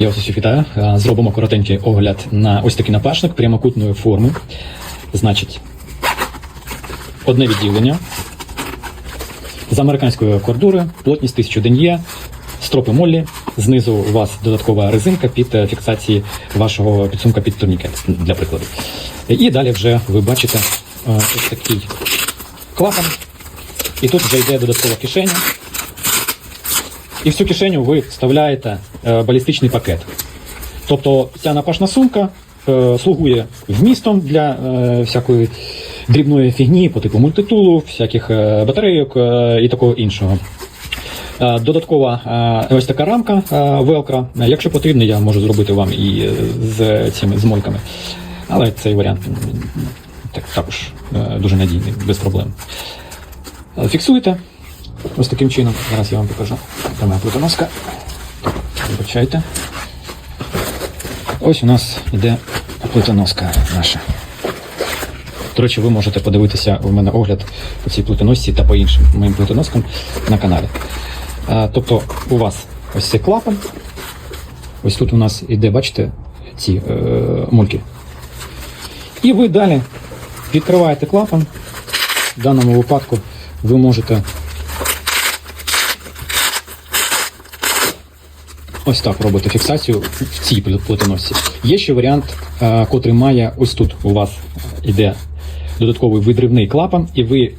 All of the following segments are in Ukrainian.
Я вас усіх вітаю. Е, Зробимо коротенький огляд на ось такий напашник прямокутної форми. Значить, одне відділення з американської кордури, плотність 1000 ден'є, стропи моллі. Знизу у вас додаткова резинка під е, фіксації вашого підсумка під турнікет, для прикладу. І далі вже ви бачите е, ось такий клапан. І тут вже йде додаткова кишеня. І в цю кишеню ви вставляєте е, балістичний пакет. Тобто ця напашна сумка е, слугує вмістом для е, всякої дрібної фігні по типу мультитулу, всяких батарейок і такого іншого. Додаткова ось така рамка велкра. Якщо потрібно, я можу зробити вам і з цими змольками. Але цей варіант так, також дуже надійний, без проблем. Фіксуєте ось таким чином. Зараз я вам покажу. Це моя плитоноска. Вибачайте. Ось у нас йде плитоноска наша. До речі, ви можете подивитися у мене огляд по цій плитоносці та по іншим моїм плитоноскам на каналі. А, тобто у вас ось цей клапан. Ось тут у нас іде, бачите, ці е, мульки. І ви далі відкриваєте клапан. В даному випадку ви можете ось так робити фіксацію в цій плитоносці. Є ще варіант, е, котрий має ось тут у вас іде додатковий видривний клапан, і ви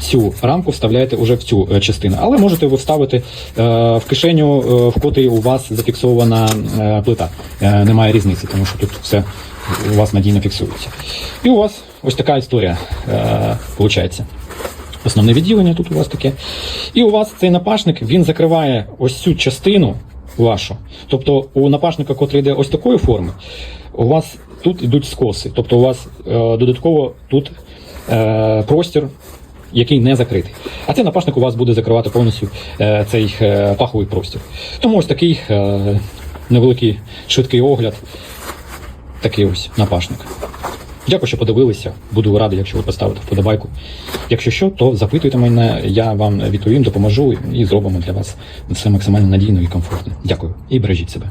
цю рамку вставляєте уже в цю е, частину. Але можете ви вставити е, в кишеню, в котрій у вас зафіксована плита. Немає різниці, тому що тут все у вас надійно фіксується. І у вас ось така історія виходить. Основне відділення тут у вас таке. І у вас цей напашник він закриває ось цю частину вашу. Тобто у напашника, котрий йде ось такої форми, у вас тут йдуть скоси. Тобто у вас е, додатково тут е, простір, який не закритий. А цей напашник у вас буде закривати повністю е, цей е, паховий простір. Тому ось такий е, невеликий швидкий огляд. Такий ось напашник. Дякую, що подивилися. Буду радий, якщо ви поставите вподобайку. Якщо що, то запитуйте мене, я вам відповім, допоможу і зробимо для вас все максимально надійно і комфортно. Дякую і бережіть себе.